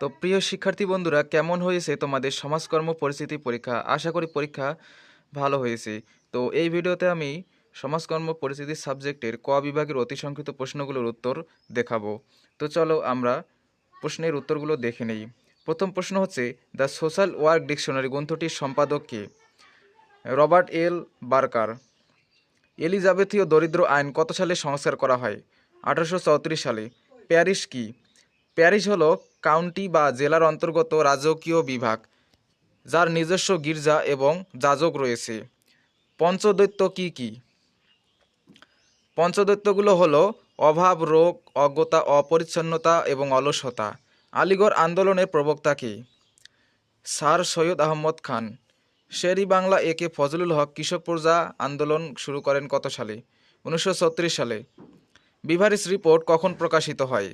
তো প্রিয় শিক্ষার্থী বন্ধুরা, কেমন হয়েছে তোমাদের সমাজকর্ম পরিস্থিতি পরীক্ষা? আশা করি পরীক্ষা ভালো হয়েছে। তো এই ভিডিওতে আমি সমাজকর্ম পরিস্থিতি সাবজেক্টের ক বিভাগের অতি সংক্ষিপ্ত প্রশ্নগুলোর উত্তর দেখাবো। তো চলো আমরা প্রশ্নের উত্তরগুলো দেখে নেই। প্রথম প্রশ্ন হচ্ছে, দ্য সোশ্যাল ওয়ার্ক ডিকশনারি গ্রন্থটির সম্পাদক কে? রবার্ট এল. বার্কার। এলিজাবেথীয় দরিদ্র আইন কত সালে সংস্কার করা হয়? আঠারোশো চৌত্রিশ সালে। প্যারিস কি? প্যারিস হলো কাউন্টি বা জেলার অন্তর্গত রাজকীয় বিভাগ, যার নিজস্ব গির্জা এবং যাজক রয়েছে। পঞ্চদৈত্য কি কি? পঞ্চদৈত্যগুলো হলো অভাব, রোগ, অজ্ঞতা, অপরিচ্ছন্নতা এবং অলসতা। আলিগড় আন্দোলনের প্রবক্তা কে? স্যার সৈয়দ আহমদ খান। শেরি বাংলা একে ফজলুল হক কৃষক প্রজা আন্দোলন শুরু করেন কত সালে? উনিশশো ছত্রিশ সালে। বিভারিস রিপোর্ট কখন প্রকাশিত হয়?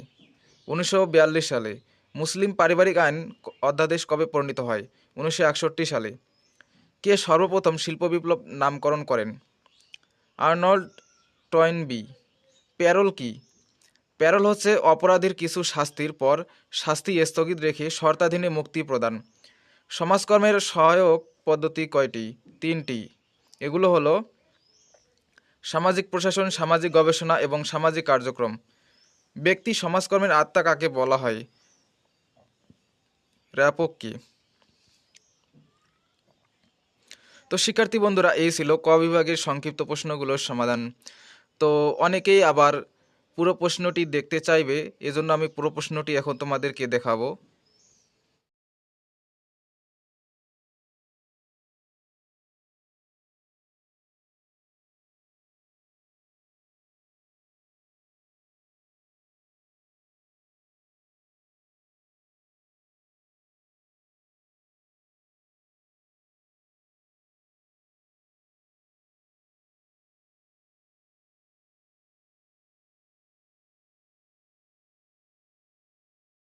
উনিশশো বিয়াল্লিশ সালে। মুসলিম পারিবারিক আইন অধ্যাদেশ কবে প্রণীত হয়? উনিশশো একষট্টি সালে। কে সর্বপ্রথম শিল্প বিপ্লব নামকরণ করেন? Arnold Toynbee. প্যারোল কি? প্যারোল হচ্ছে অপরাধীর কিছু শাস্তির পর শাস্তি স্থগিত রেখে শর্তাধীনে মুক্তি প্রদান। সমাজকর্মের সহায়ক পদ্ধতি কয়টি? তিনটি। এগুলো হলো সামাজিক প্রশাসন, সামাজিক গবেষণা এবং সামাজিক কার্যক্রম। ব্যক্তি সমাজকর্মের আত্মা কাকে বলা হয়? র্যাপক। কি তো শিক্ষার্থী বন্ধুরা, এই ছিল ক বিভাগের সংক্ষিপ্ত প্রশ্নগুলোর সমাধান। তো অনেকেই আবার পুরো প্রশ্নটি দেখতে চাইবে, এজন্য আমি পুরো প্রশ্নটি এখন তোমাদেরকে দেখাবো।